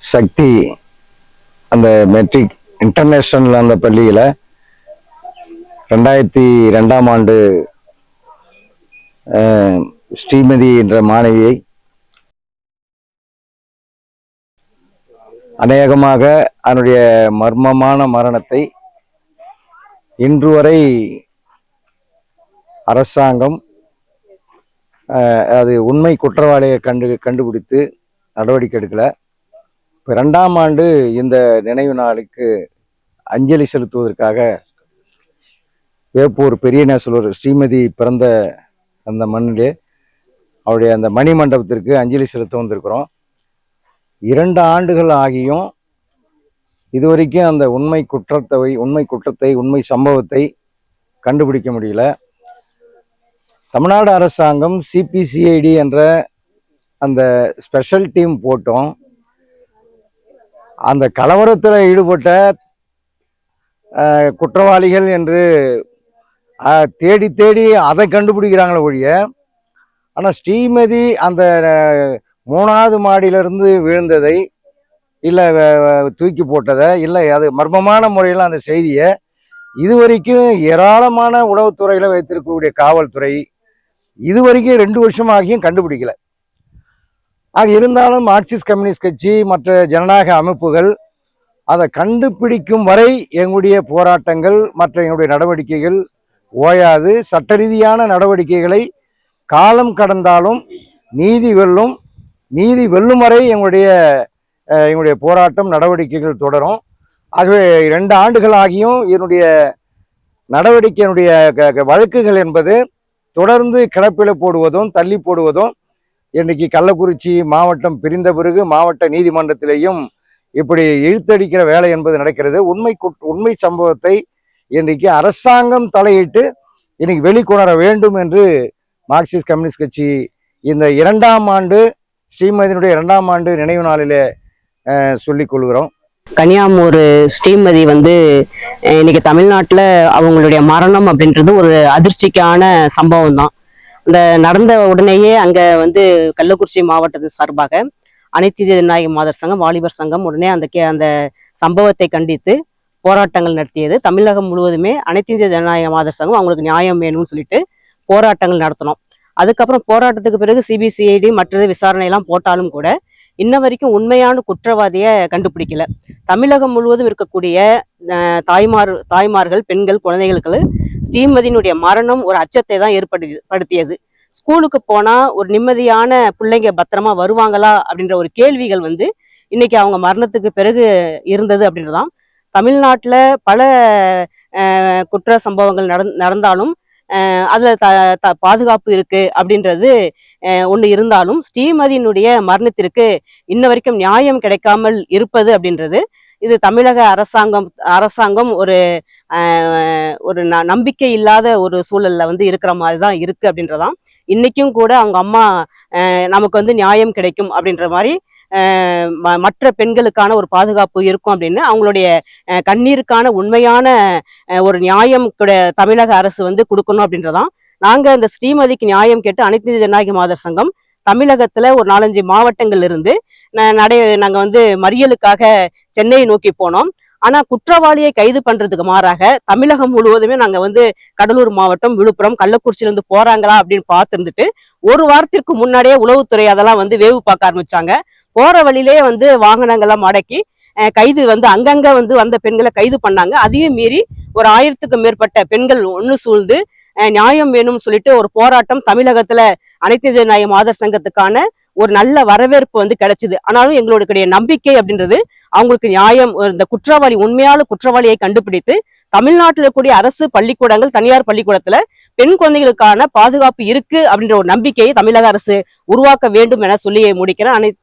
சக்தி அந்த matric international அந்த பள்ளியில் ரெண்டாயிரத்தி ரெண்டாம் ஆண்டு ஸ்ரீமதி என்ற மாணவியை அநேகமாக அதனுடைய மர்மமான மரணத்தை இன்று வரை அரசாங்கம் அது உண்மை குற்றவாளியை கண்டு கண்டுபிடித்து நடவடிக்கை எடுக்கல. இப்போ ரெண்டாம் ஆண்டு இந்த நினைவு நாளுக்கு அஞ்சலி செலுத்துவதற்காக வேப்பூர் பெரிய நேசலூர் ஸ்ரீமதி பிறந்த அந்த மண்ணிலே அவருடைய அந்த மணி மண்டபத்திற்கு அஞ்சலி செலுத்த வந்திருக்கிறோம். இரண்டு ஆண்டுகள் ஆகியும் இதுவரைக்கும் அந்த உண்மை குற்றத்தை உண்மை குற்றத்தை உண்மை சம்பவத்தை கண்டுபிடிக்க முடியல. தமிழ்நாடு அரசாங்கம் சிபிசிஐடி என்ற அந்த ஸ்பெஷல் டீம் போட்டோம். அந்த கலவரத்தில் ஈடுபட்ட குற்றவாளிகள் என்று தேடி தேடி அதை கண்டுபிடிக்கிறாங்களே ஒழிய ஆனால் ஸ்ரீமதி அந்த மூணாவது மாடியிலிருந்து விழுந்ததை இல்லை தூக்கி போட்டதை இல்லை அது மர்மமான முறையில் அந்த செய்தியை இதுவரைக்கும் ஏராளமான உளவுத்துறையில் வைத்திருக்கக்கூடிய காவல்துறை இதுவரைக்கும் ரெண்டு வருஷமாகியும் கண்டுபிடிக்கல. ஆக இருந்தாலும் மார்க்சிஸ்ட் கம்யூனிஸ்ட் கட்சி மற்ற ஜனநாயக அமைப்புகள் அதை கண்டுபிடிக்கும் வரை எங்களுடைய போராட்டங்கள் மற்ற எங்களுடைய நடவடிக்கைகள் ஓயாது. சட்ட ரீதியான நடவடிக்கைகளை காலம் கடந்தாலும் நீதி வெல்லும் நீதி வெல்லும் வரை எங்களுடைய எங்களுடைய போராட்டம் நடவடிக்கைகள் தொடரும். ஆகவே ரெண்டு ஆண்டுகள் ஆகியும் இதனுடைய நடவடிக்கையினுடைய க- வழக்குகள் என்பது தொடர்ந்து கிடப்பில போடுவதும் தள்ளி போடுவதும் இன்றைக்கு கள்ளக்குறிச்சி மாவட்டம் பிரிந்த பிறகு மாவட்ட நீதிமன்றத்திலேயும் இப்படி இழுத்தடிக்கிற வேலை என்பது நடக்கிறது. உண்மை உண்மை சம்பவத்தை இன்றைக்கு அரசாங்கம் தலையிட்டு இன்னைக்கு வெளிக்கொணர வேண்டும் என்று மார்க்சிஸ்ட் கம்யூனிஸ்ட் கட்சி இந்த இரண்டாம் ஆண்டு ஸ்ரீமதியினுடைய இரண்டாம் ஆண்டு நினைவு நாளிலே சொல்லிக் கொள்கிறோம். கன்னியாமூர் ஸ்ரீமதி வந்து இன்னைக்கு தமிழ்நாட்டில் அவங்களுடைய மரணம் அப்படின்றது ஒரு அதிர்ச்சிக்கான சம்பவம் தான் இந்த நடந்த உடனேயே அங்கே வந்து கள்ளக்குறிச்சி மாவட்டத்தின் சார்பாக அனைத்து இந்திய ஜனநாயக மாதர் சங்கம் வாலிபர் சங்கம் உடனே அந்த கே அந்த சம்பவத்தை கண்டித்து போராட்டங்கள் நடத்தியது. தமிழகம் முழுவதுமே அனைத்து இந்திய ஜனநாயக மாதர் சங்கம் அவங்களுக்கு நியாயம் வேணும்னு சொல்லிட்டு போராட்டங்கள் நடத்தினோம். அதுக்கப்புறம் போராட்டத்துக்கு பிறகு சிபிசிஐடி மற்றது விசாரணை எல்லாம் போட்டாலும் கூட இன்ன வரைக்கும் உண்மையான குற்றவாதியை கண்டுபிடிக்கல. தமிழகம் முழுவதும் இருக்கக்கூடிய தாய்மார் தாய்மார்கள் பெண்கள் குழந்தைகளுக்கு ஸ்ரீமதியினுடைய மரணம் ஒரு அச்சத்தை தான் ஏற்படு படுத்தியது. ஸ்கூலுக்கு போனால் ஒரு நிம்மதியான பிள்ளைங்க பத்திரமா வருவாங்களா அப்படின்ற ஒரு கேள்விகள் வந்து இன்னைக்கு அவங்க மரணத்துக்கு பிறகு இருந்தது அப்படின்றதான் தமிழ்நாட்டில் பல குற்ற சம்பவங்கள் நடந்தாலும் அதில் த த- பாதுகாப்பு இருக்குது அப்படின்றது ஒன்று இருந்தாலும் ஸ்ரீமதியினுடைய மரணத்திற்கு இன்ன வரைக்கும் நியாயம் கிடைக்காமல் இருப்பது அப்படின்றது. இது தமிழக அரசாங்கம் அரசாங்கம் ஒரு ஒரு ந- நம்பிக்கை இல்லாத ஒரு சூழலில் வந்து இருக்கிற மாதிரி தான் இருக்குது அப்படின்றதான் இன்றைக்கும் கூட அவங்க அம்மா நமக்கு வந்து நியாயம் கிடைக்கும் அப்படின்ற மாதிரி மற்ற பெண்களுக்கான ஒரு பாதுகாப்பு இருக்கும் அப்படின்னு அவங்களுடைய கண்ணீருக்கான உண்மையான ஒரு நியாயம் கூட தமிழக அரசு வந்து கொடுக்கணும் அப்படின்றதான். நாங்கள் இந்த ஸ்ரீமதிக்கு நியாயம் கேட்டு அனைத்து ஜனநாயக மாதர் சங்கம் தமிழகத்துல ஒரு நாலஞ்சு மாவட்டங்கள் இருந்து நடை நாங்க வந்து மறியலுக்காக சென்னையை நோக்கி போனோம். ஆனா குற்றவாளியை கைது பண்றதுக்கு மாறாக தமிழகம் முழுவதுமே நாங்க வந்து கடலூர் மாவட்டம் விழுப்புரம் கள்ளக்குறிச்சியில இருந்து போறாங்களா அப்படின்னு பார்த்துருந்துட்டு ஒரு வாரத்திற்கு முன்னாடியே உளவுத்துறை அதெல்லாம் வந்து வேவு பார்க்க ஆரம்பிச்சாங்க. போற வழியிலேயே வந்து வாகனங்கள்லாம் மடக்கி அஹ், கைது வந்து அங்கங்க வந்து வந்த பெண்களை கைது பண்ணாங்க. அதையும் மீறி ஒரு ஆயிரத்துக்கு மேற்பட்ட பெண்கள் ஒன்று சூழ்ந்து நியாயம் வேணும்னு சொல்லிட்டு ஒரு போராட்டம் தமிழகத்துல அனைத்து இந்திய ஜனநாயக மாதர் சங்கத்துக்கான ஒரு நல்ல வரவேற்பு வந்து கிடைச்சது. ஆனாலும் எங்களுடைய நம்பிக்கை அப்படின்றது அவங்களுக்கு நியாயம் இந்த குற்றவாளி உண்மையான குற்றவாளியை கண்டுபிடித்து தமிழ்நாட்டில் இருக்கக்கூடிய அரசு பள்ளிக்கூடங்கள் தனியார் பள்ளிக்கூடத்துல பெண் குழந்தைகளுக்கான பாதுகாப்பு இருக்கு அப்படின்ற ஒரு நம்பிக்கையை தமிழக அரசு உருவாக்க வேண்டும் என சொல்லி முடிக்கிறேன். அனைத்து